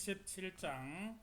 37장.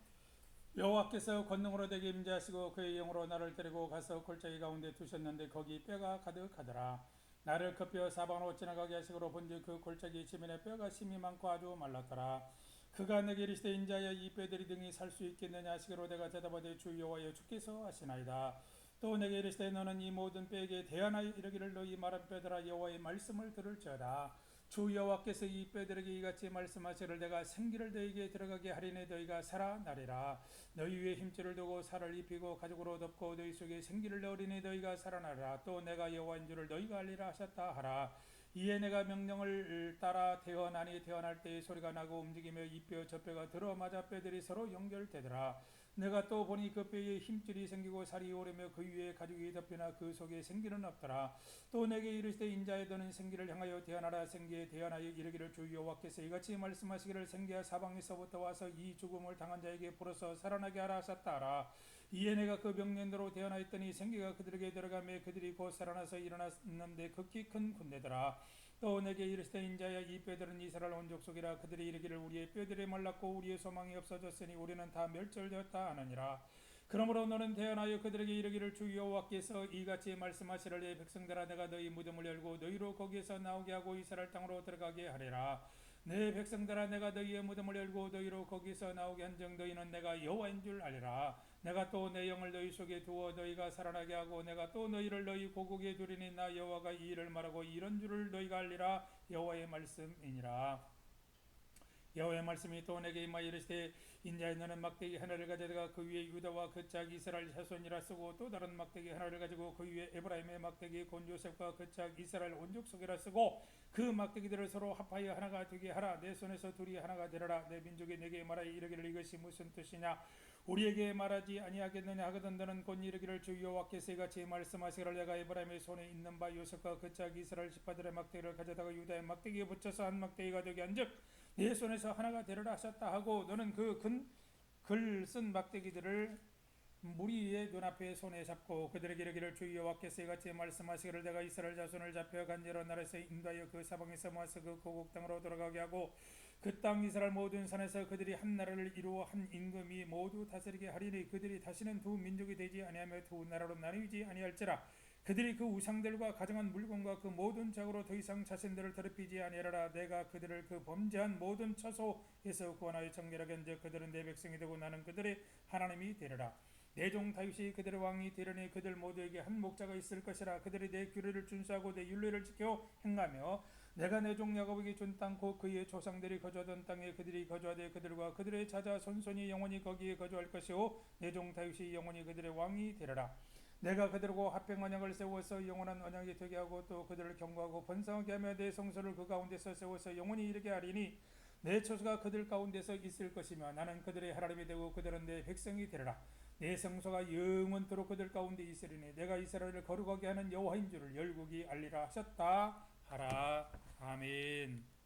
여호와께서 권능으로 되게 임재하시고 그의 영으로 나를 데리고 가서 골짜기 가운데 두셨는데 거기 뼈가 가득하더라. 나를 그뼈 사방으로 지나가게 하시고로 본즉 그 골짜기 지면에 뼈가 심이 많고 아주 말랐더라. 그가 내게 이르시되 인자여 이 뼈들이 등이 살 수 있겠느냐 하시기로 내가 대답하되 주 여호와여 주께서 하시나이다. 또 내게 이르시되 너는 이 모든 뼈에게 대하나여 이르기를 너희 마른 뼈들아 여호와의 말씀을 들을지어다 주 여호와께서 이 뼈들에게 이같이 말씀하시를 내가 생기를 너희에게 들어가게 하리니 너희가 살아나리라. 너희 위에 힘줄을 두고 살을 입히고 가죽으로 덮고 너희 속에 생기를 넣으리니 너희가 살아나리라. 또 내가 여호와인 줄을 너희가 알리라 하셨다 하라. 이에 내가 명령을 따라 태어나니 태어날 때의 소리가 나고 움직이며 이 뼈 저 뼈가 들어맞아 뼈들이 서로 연결되더라 내가 또 보니 그 뼈에 힘줄이 생기고 살이 오르며 그 위에 가죽이 덮이나 그 속에 생기는 없더라. 또 내게 이르시되 인자에 너는 생기를 향하여 태어나라. 생기에 태어나여 이르기를 주 여호와께서 이같이 말씀하시기를 생기야 사방에서부터 와서 이 죽음을 당한 자에게 불어서 살아나게 하라 하셨다 하라. 이에 내가 그 병년으로 태어나있더니 생기가 그들에게 들어가며 그들이 곧 살아나서 일어났는데 극히 큰 군대더라 또 내게 이르시되 인자야 이 뼈들은 이스라엘 온 족 속이라 그들이 이르기를 우리의 뼈들이 말랐고 우리의 소망이 없어졌으니 우리는 다 멸절되었다 하느니라. 그러므로 너는 태어나여 그들에게 이르기를 주 여호와께서 이같이 말씀하시를 내 백성들아 내가 너희 무덤을 열고 너희로 거기에서 나오게 하고 이스라엘 땅으로 들어가게 하리라 내 백성들아 내가 너희의 무덤을 열고 너희로 거기서 나오게 한즉 너희는 내가 여호와인 줄 알리라. 내가 또 내 영을 너희 속에 두어 너희가 살아나게 하고 내가 또 너희를 너희 고국에 두리니 나 여호와가 이 일을 말하고 이런 줄을 너희가 알리라. 여호와의 말씀이니라 여호와의 말씀이 또 내게 임하 이르시되 인자의 너는 막대기 하나를 가져다가 그 위에 유다와 그 짝 이스라엘 자손이라 쓰고 또 다른 막대기 하나를 가지고 그 위에 에브라임의 막대기 곤 요셉과 그 짝 이스라엘 온족 속이라 쓰고 그 막대기들을 서로 합하여 하나가 되게 하라. 내 손에서 둘이 하나가 되리라. 내 민족이 내게 말하여 이르기를 이것이 무슨 뜻이냐? 우리에게 말하지 아니하겠느냐? 하거든 너는 곧 이르기를 주 여호와께서 이같이 말씀하시기를 내가 에브라임의 손에 있는 바 요셉과 그짝 이스라엘 십파들의 막대기를 가져다가 유다의 막대기에 붙여서 한 막대기가 되게 한즉 내 손에서 하나가 되리라 하셨다 하고 너는 그글쓴 막대기들을 무리의 눈앞에 손에 잡고 그들에게 이르기를 주 여호와께서 이같이 말씀하시기를 내가 이스라엘 자손을 잡혀 간제로 나라에서 인도하여 그 사방에서 모아서 그 고국 땅으로 돌아가게 하고 그 땅 이스라엘 모든 산에서 그들이 한 나라를 이루어 한 임금이 모두 다스리게 하리니 그들이 다시는 두 민족이 되지 아니하며 두 나라로 나뉘지 아니할지라 그들이 그 우상들과 가정한 물건과 그 모든 작으로 더 이상 자신들을 더럽히지 아니하라. 내가 그들을 그 범죄한 모든 처소에서 구원하여 정결하게 한즉 그들은 내 백성이 되고 나는 그들의 하나님이 되리라. 내종 다윗이 그들의 왕이 되려니 그들 모두에게 한 목자가 있을 것이라. 그들이 내 규례를 준수하고 내 율례를 지켜 행하며 내가 내 종 야곱에게 준땅곧 그의 조상들이 거주하던 땅에 그들이 거주하되 그들과 그들의 자자 손손이 영원히 거기에 거주할 것이요. 내종 다윗이 영원히 그들의 왕이 되리라 내가 그들과 합병 언약을 세워서 영원한 언약이 되게 하고 또 그들을 경고하고 번성하게 하며 내 성소를 그 가운데서 세워서 영원히 이르게 하리니 내 처소가 그들 가운데서 있을 것이며 나는 그들의 하나님이 되고 그들은 내 백성이 되리라. 내 성소가 영원토록 그들 가운데 있으리니 내가 이스라엘을 거룩하게 하는 여호와인 줄을 열국이 알리라 하셨다. 하라. 아멘